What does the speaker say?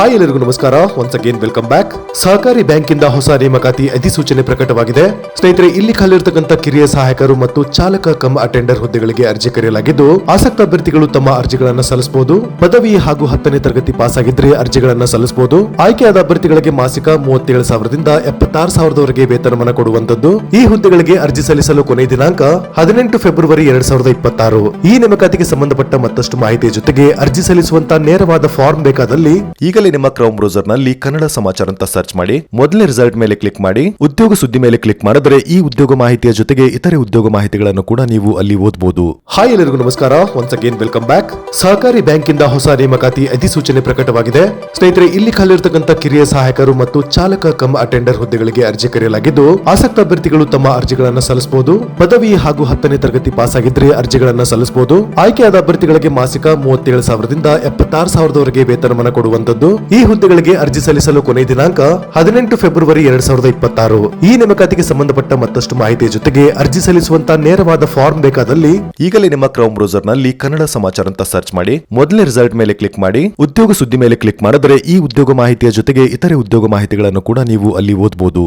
Hi ಎಲ್ಲರಿಗೂ ನಮಸ್ಕಾರ. Once again welcome back ಸಹಕಾರಿ ಬ್ಯಾಂಕಿಂದ ಹೊಸ ನೇಮಕಾತಿ ಅಧಿಸೂಚನೆ ಪ್ರಕಟವಾಗಿದೆ. ಸ್ನೇಹಿತರೆ, ಇಲ್ಲಿ ಖಾಲಿರ್ತಕ್ಕಂಥ ಕಿರಿಯ ಸಹಾಯಕರು ಮತ್ತು ಚಾಲಕ ಕಮ್ ಅಟೆಂಡರ್ ಹುದ್ದೆಗಳಿಗೆ ಅರ್ಜಿ ಕರೆಯಲಾಗಿದ್ದು, ಆಸಕ್ತ ಅಭ್ಯರ್ಥಿಗಳು ತಮ್ಮ ಅರ್ಜಿಗಳನ್ನು ಸಲ್ಲಿಸಬಹುದು. ಪದವಿ ಹಾಗೂ ಹತ್ತನೇ ತರಗತಿ ಪಾಸ್ ಆಗಿದ್ರೆ ಅರ್ಜಿಗಳನ್ನು ಸಲ್ಲಿಸಬಹುದು. ಆಯ್ಕೆಯಾದ ಅಭ್ಯರ್ಥಿಗಳಿಗೆ ಮಾಸಿಕ ಮೂವತ್ತೇಳು ಸಾವಿರದಿಂದ ಎಪ್ಪತ್ತಾರು ಸಾವಿರದವರೆಗೆ ವೇತನವನ್ನು ಕೊಡುವಂತದ್ದು ಈ ಹುದ್ದೆಗಳಿಗೆ ಅರ್ಜಿ ಸಲ್ಲಿಸಲು ಕೊನೆಯ ದಿನಾಂಕ ಹದಿನೆಂಟು ಫೆಬ್ರವರಿ ಎರಡ್ ಸಾವಿರದ ಇಪ್ಪತ್ತಾರು. ಈ ನೇಮಕಾತಿಗೆ ಸಂಬಂಧಪಟ್ಟ ಮತ್ತಷ್ಟು ಮಾಹಿತಿಯ ಜೊತೆಗೆ ಅರ್ಜಿ ಸಲ್ಲಿಸುವಂತಹ ನೇರವಾದ ಫಾರ್ಮ್ ಬೇಕಾದಲ್ಲಿ ಈಗಲೇ ನಿಮ್ಮ ಕ್ರೌಮ್ ಬ್ರೌಸರ್ನಲ್ಲಿ ಕನ್ನಡ ಸಮಾಚಾರ ಅಂತ ಸರ್ಚ್ ಮಾಡಿ, ಮೊದಲನೇ ರಿಸಲ್ಟ್ ಮೇಲೆ ಕ್ಲಿಕ್ ಮಾಡಿ, ಉದ್ಯೋಗ ಸುದ್ದಿ ಮೇಲೆ ಕ್ಲಿಕ್ ಮಾಡಿದ್ರೆ ಈ ಉದ್ಯೋಗ ಮಾಹಿತಿಯ ಜೊತೆಗೆ ಇತರೆ ಉದ್ಯೋಗ ಮಾಹಿತಿಗಳನ್ನು ಕೂಡ ನೀವು ಅಲ್ಲಿ ಓದಬಹುದು ಹಾಯ್ ಎಲ್ಲರಿಗೂ ನಮಸ್ಕಾರ. ಒನ್ಸ್ ಅಗೇನ್ ವೆಲ್ಕಮ್ ಬ್ಯಾಕ್ ಸಹಕಾರಿ ಬ್ಯಾಂಕಿಂದ ಹೊಸ ನೇಮಕಾತಿ ಅಧಿಸೂಚನೆ ಪ್ರಕಟವಾಗಿದೆ. ಸ್ನೇಹಿತರೆ, ಇಲ್ಲಿ ಖಾಲಿರ್ತಕ್ಕಂಥ ಕಿರಿಯ ಸಹಾಯಕರು ಮತ್ತು ಚಾಲಕ ಕಮ್ ಅಟೆಂಡರ್ ಹುದ್ದೆಗಳಿಗೆ ಅರ್ಜಿ ಕರೆಯಲಾಗಿದ್ದು, ಆಸಕ್ತ ಅಭ್ಯರ್ಥಿಗಳು ತಮ್ಮ ಅರ್ಜಿಗಳನ್ನು ಸಲ್ಲಿಸಬಹುದು. ಪದವಿ ಹಾಗೂ ಹತ್ತನೇ ತರಗತಿ ಪಾಸ್ ಆಗಿದ್ರೆ ಅರ್ಜಿಗಳನ್ನು ಸಲ್ಲಿಸಬಹುದು. ಆಯ್ಕೆಯಾದ ಅಭ್ಯರ್ಥಿಗಳಿಗೆ ಮಾಸಿಕ ಮೂವತ್ತೇಳು ಸಾವಿರದಿಂದ ಎಪ್ಪತ್ತಾರು ಸಾವಿರದವರೆಗೆ ವೇತನವನ್ನು ಕೊಡುವಂತದ್ದು ಈ ಹುದ್ದೆಗಳಿಗೆ ಅರ್ಜಿ ಸಲ್ಲಿಸಲು ಕೊನೆಯ ದಿನಾಂಕ ಹದಿನೆಂಟು ಫೆಬ್ರವರಿ ಎರಡ್ ಸಾವಿರದ ಇಪ್ಪತ್ತಾರು. ಈ ನೇಮಕಾತಿಗೆ ಸಂಬಂಧಪಟ್ಟ ಮತ್ತಷ್ಟು ಮಾಹಿತಿಯ ಜೊತೆಗೆ ಅರ್ಜಿ ಸಲ್ಲಿಸುವಂತ ನೇರವಾದ ಫಾರ್ಮ್ ಬೇಕಾದಲ್ಲಿ ಈಗಲೇ ನಿಮ್ಮ ಕ್ರೌಮ್ ಬ್ರೌಸರ್ನಲ್ಲಿ ಕನ್ನಡ ಸಮಾಚಾರ ಅಂತ ಸರ್ಚ್ ಮಾಡಿ, ಮೊದಲೇ ರಿಸಲ್ಟ್ ಮೇಲೆ ಕ್ಲಿಕ್ ಮಾಡಿ, ಉದ್ಯೋಗ ಸುದ್ದಿ ಮೇಲೆ ಕ್ಲಿಕ್ ಮಾಡಿದ್ರೆ ಈ ಉದ್ಯೋಗ ಮಾಹಿತಿಯ ಜೊತೆಗೆ ಇತರೆ ಉದ್ಯೋಗ ಮಾಹಿತಿಗಳನ್ನು ಕೂಡ ನೀವು ಅಲ್ಲಿ ಓದಬಹುದು